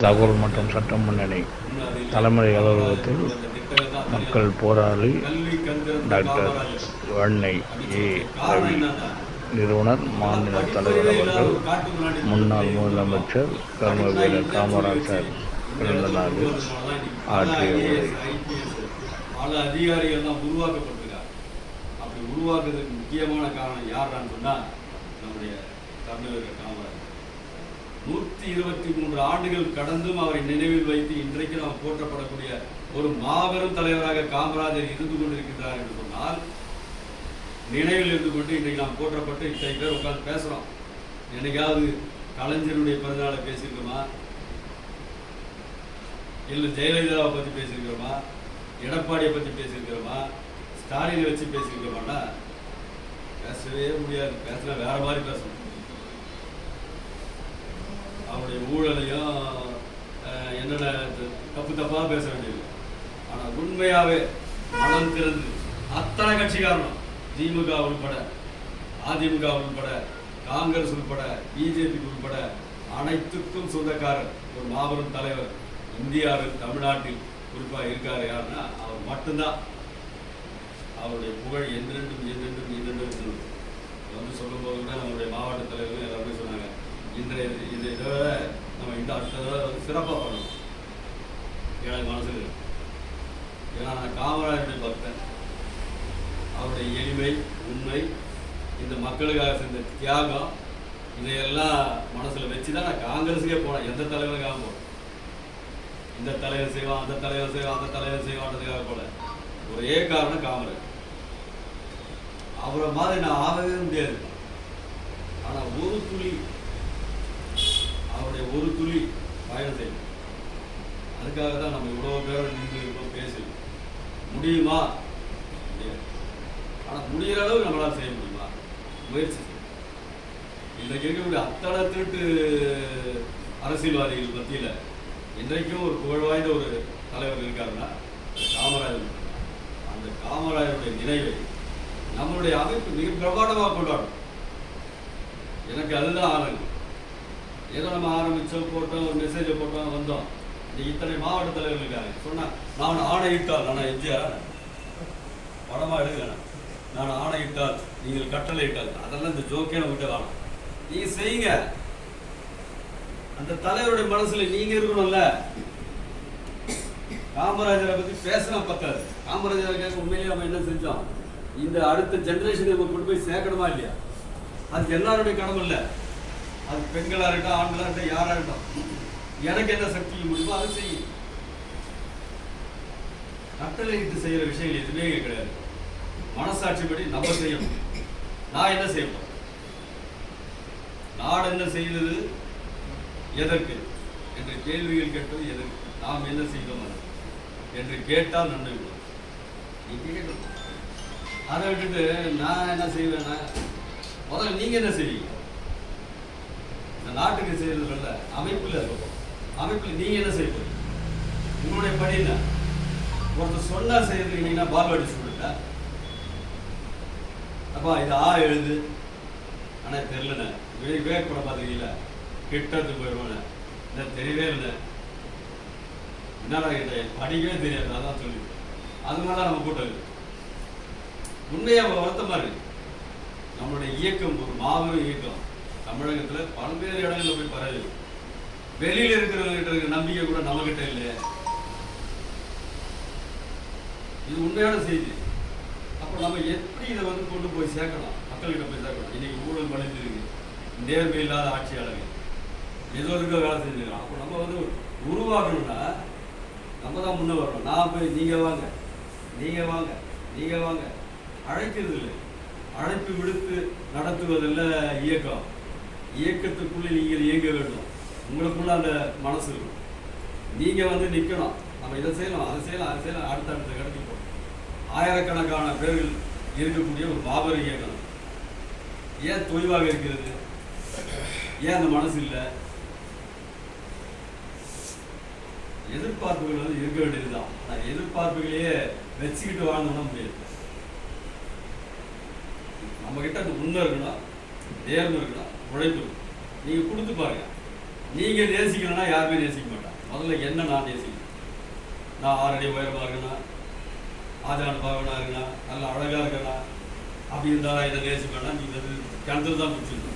தகவல் மற்றும் சட்ட முன்னணி தலைமுறை அலுவலகத்தில் மக்கள் போராளி டாக்டர் வன்னை ஏ ரவி. நிறுவனர் மாநில தலைவர் அவர்கள் முன்னாள் முதலமைச்சர் கர்ம வீரர் காமராஜர் பிறந்த நாளில் ஆற்றிய உரை. பல அதிகாரிகள் தான் உருவாக்கப்பட்டிருக்காங்க. அப்படி உருவாக்குறதுக்கு முக்கியமான காரணம் யாரான்னு சொன்னால் நம்முடைய தமிழக காமராஜர். நூற்றி இருபத்தி மூன்று ஆண்டுகள் கடந்தும் அவரை நினைவில் வைத்து இன்றைக்கு நாம் போற்றப்படக்கூடிய ஒரு மாபெரும் தலைவராக காமராஜர் இருந்து கொண்டிருக்கின்றார் என்று சொன்னால் நினைவில் இருந்து கொண்டு இன்றைக்கு நாம் போற்றப்பட்டு இத்தனை பேர் உட்காந்து பேசுகிறோம் என்னைக்காவது கலைஞருடைய பிறந்தநாளை பேசியிருக்கோமா? இல்லை ஜெயலலிதாவை பற்றி பேசியிருக்கிறோமா? எடப்பாடியை பற்றி பேசியிருக்கிறோமா? ஸ்டாலினை வச்சு பேசியிருக்கிறோமான்னா பேசவே முடியாது. பேசினா வேறு மாதிரி பேசணும் அவருடைய ஊழலையும் அஹ், என்னென்ன தப்பு தப்பாக பேச வேண்டியது. ஆனால் உண்மையாகவே மனம் திறந்து அத்தனை கட்சிக்காரனும் திமுக உள்பட அதிமுக உள்பட காங்கிரஸ் உள்பட பிஜேபி உள்பட அனைத்துக்கும் சொந்தக்காரர் ஒரு மாபெரும் தலைவர் இந்தியாவில் தமிழ்நாட்டில் குறிப்பாக இருக்கார் யாருன்னா அவர் மட்டும்தான். அவருடைய புகழ் என்றென்றும் என்றென்றும் என்றென்றும் இருந்தது. வந்து சொல்லும்போது கூட நம்முடைய மாவட்ட தலைவர்கள் எல்லாருமே சொன்னாங்க இன்றைய இதை தவிர நம்ம இந்த அடுத்த தடவை சிறப்பாக பண்ணணும் எனக்கு மனசில் ஏன்னா நான் காமராஜருடைய பக்தன். அவருடைய எளிமை உண்மை இந்த மக்களுக்காக செஞ்ச தியாகம் இதையெல்லாம் மனசில் வச்சு தான் நான் காங்கிரஸுக்கே போனேன். எந்த தலைவருக்காக போனேன்? இந்த தலைவர் செய்வான் அந்த தலைவர் செய்வான் அந்த தலைவர் செய்வான்றதுக்காக போல ஒரே காரணம் காமராஜ் அவரை மாதிரி நான் ஆகவே முடியாது. ஆனா ஒரு துளி அவருடைய ஒரு துளி பயணம் செய்யணும் அதுக்காக தான் நம்ம இவ்வளோ பேர் நின்று இருக்கோம் பேசணும் முடியுமா? ஆனால் ஆனா முடிகிற அளவு நம்மளால செய்ய முடியுமா? முயற்சி இன்றைக்கு இருக்கக்கூடிய அத்தனை திருட்டு அரசியல்வாதிகள் மத்தியில இன்றைக்கும் ஒரு புகழ் வாய்ந்த ஒரு தலைவர் இருக்காருன்னா காமராஜர். அந்த காமராஜருடைய நினைவை நம்மளுடைய அமைப்பு மிக பிரமாண்டமாக கொண்டாடும் எனக்கு அதுதான் ஆனந்தம் ஏதோ நம்ம ஆரம்பித்தோம் போட்டோம் ஒரு மெசேஜை போட்டோம் வந்தோம். இத்தனை மாவட்ட தலைவர்களுக்காக சொன்னால் சொன்னா நான் ஆணையிட்டால் நான் எம்ஜிஆர்? படமா எடுக்கிறேன் நான் ஆணையிட்டால் நீங்கள் கட்டளையிட்டால் அதெல்லாம் இந்த ஜோக்கே நம்மகிட்ட வேணாம். நீங்க செய்யுங்க. அந்த தலைவருடைய மனசுல நீங்க இருக்கணும்ல. காமராஜரை பத்தி பேசினா பத்தாது. காமராஜரை கேட்க உண்மையிலேயே நம்ம என்ன செஞ்சோம்? இந்த அடுத்த ஜெனரேஷன் நம்ம கொண்டு போய் சேர்க்கணுமா இல்லையா? அதுக்கு எல்லாருடைய கடமை இல்லை. அது பெண்களாக இருக்கட்டும் ஆண்களாக இருக்கட்டும் யாராக இருக்கட்டும் எனக்கு என்ன சக்தி முடியுமோ அதை செய்யும். கட்டளையிட்டு செய்கிற விஷயங்கள் எதுவுமே இங்க கிடையாது. மனசாட்சிப்படி நம்ம செய்யணும். நான் என்ன செய்யணும் நான் நாடு என்ன செய்தது எதற்கு? என்ற கேள்விகள் கேட்டது எதற்கு? நாம் என்ன செய்தோம் என்று கேட்டால் நன்மை அதை விட்டுட்டு நான் என்ன செய்வேன்னா முதல்ல நீங்கள் என்ன செய்வீங்க? நாட்டுக்கு செய்யறதுல அமைப்பில் இருக்கும் அமைப்பில் நீங்க என்ன செய்ய போறீங்க உங்களுடைய பணி என்ன? ஒருத்தர் சொன்னா செய்யறதுக்கு பால் அடிச்சு ஸ்டூடெண்டா அப்பா இது ஆ எழுது. ஆனா தெரியலண்ணே. விவேக் விவேக் படம் பார்த்துருக்கீங்களா கிட்டத்துக்கு போயிடுவானே என்ன தெரியவே இல்லை என்னடா கிட்ட படிக்கவே தெரியாது. அதான் சொல்லி அது மாதிரி தான் நம்ம கூட்டம் இருக்கு உண்மையா வருத்தமா இருக்கு நம்மளுடைய இயக்கம் ஒரு மாபெரும் இயக்கம். தமிழகத்துல பல்வேறு இடங்கள்ல போய் பரவி. வெளியில இருக்கிறவங்க இருக்கிற நம்பிக்கை கூட நம்மகிட்ட இல்லையா. இது உண்மையான செய்தி. அப்போ நம்ம எப்படி இதை வந்து கொண்டு போய் சேர்க்கலாம்? மக்கள்கிட்ட போய் சேர்க்கணும் இன்னைக்கு ஊழல் மலிந்து இருக்கு. நேர்மை இல்லாத ஆட்சியாளர்கள். ஏதோ இருக்க வேலை செஞ்சுக்கலாம் அப்போ நம்ம வந்து உருவாக்கணும்னா நம்ம தான் முன்னே வரணும். நான் போய் நீங்க வாங்க. நீங்க வாங்க. நீங்க வாங்க. அழைக்கிறது இல்லை. அழைப்பு விடுத்து நடத்துவதில் இயக்கம். இயக்கத்துக்குள்ளே நீங்கள் இயங்க வேண்டும். உங்களுக்குள்ள அந்த மனசு இருக்கும். நீங்க வந்து நிக்கணும். நம்ம இதை செய்யலாம் அதை செய்யலாம் அதை செய்யலாம். அடுத்த அடுத்த கடத்துக்கு போகணும். ஆயிரக்கணக்கான பேர்கள் இருக்கக்கூடிய ஒரு பாபர் இயக்கம். ஏன் தொய்வாக இருக்கிறது? ஏன் அந்த மனசு இல்லை? எதிர்பார்ப்புகள் வந்து இருக்க வேண்டியதுதான். அந்த எதிர்பார்ப்புகளையே வச்சுக்கிட்டு வாழ்ந்தோம்னா முடியாது. நம்ம கிட்ட அந்த உண்மை இருக்கணும் நேர்மை இருக்கணும் உழைப்பு. நீங்கள் நீங்க கொடுத்து பாருங்க. நீங்க நேசிக்கணும்னா யாருமே நேசிக்க மாட்டாங்க. முதல்ல என்ன நான் நேசிக்கணும்? நான் ஆறடி உயரமாக இருக்கேனா? ஆஜான பாவனா இருக்கேனா? நல்ல அழகாக இருக்கேனா? அப்படி இருந்தால் இதை நேசிப்பேன்னா நீ கிணத்துல தான் பிடிச்சிருக்கணும்